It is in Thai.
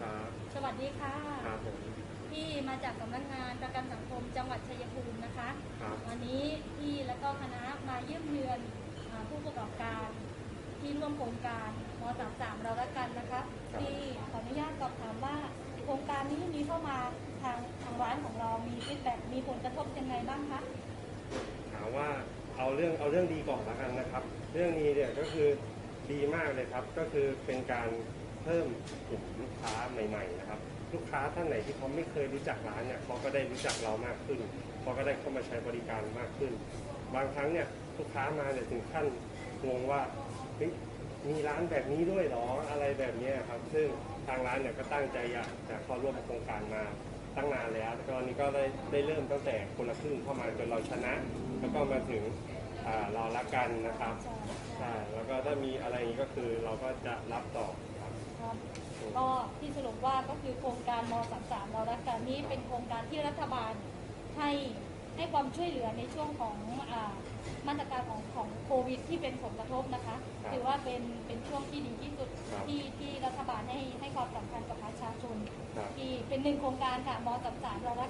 ค่ะ ครับผมพี่มาจากสำนักงานประกันสังคมจังหวัดชัยภูมินะคะ ครับวันนี้พี่และก็คณะมาเยี่ยมเยือนอ่าผู้ประกอบการ ที่ร่วมโครงการม33เราละกันนะคะพี่ขออนุญาตสอบถามว่าโครงการนี้มีเข้ามาทางทางร้านของเรามีฟีดแบ็มีผลกระทบยังไงบ้างคะถามว่าเอาเรื่องเอาเรื่องดีก่อนละกันนะครับ เรื่องนี้เนี่ยก็คือดีมากเลยครับ ก็คือเป็นการเพิ่มกลุ่มลูกค้าใหม่ๆนะครับลูกค้าท่านไหนที่เขาไม่เคยรู้จักร้านเนี่ยเขาก็ได้รู้จักเรามากขึ้นเขาก็ได้เข้ามาใช้บริการมากขึ้น บางครั้งเนี่ยลูกค้ามาเนี่ยถึงขั้นงงว่าเฮ้ยมีร้านแบบนี้ด้วยเหรออะไรแบบเนี้ยครับซึ่งทางร้านเนี่ยก็ตั้งใจอยากจะเข้าร่วมโครงการมาตั้งนานแล้วตอนนี้ก็ได้ได้เริ่มตั้งแต่คนละครึ่งเข้ามาจนเราชนะ แล้วก็มาถึงอ่าเราละกันนะครับใช่แล้วก็ถ้ามีอะไรอย่างนี้ก็คือเราก็จะรับต่อครับครับ ก็ที่สรุปว่าก็คือโครงการม 33 เรารักกันนี้เป็นโครงการที่รัฐบาลให้ให้ความช่วยเหลือในช่วงของอามาตรการของของโควิด ที่เป็นผลกระทบนะคะครับถือว่าเป็นเป็นช่วงที่ดีที่สุดครับที่ที่รัฐบาลให้ให้ความสำคัญกับประชาชนครับที่เป็นหนึ่งโครงการค่ะม 33 เรารัก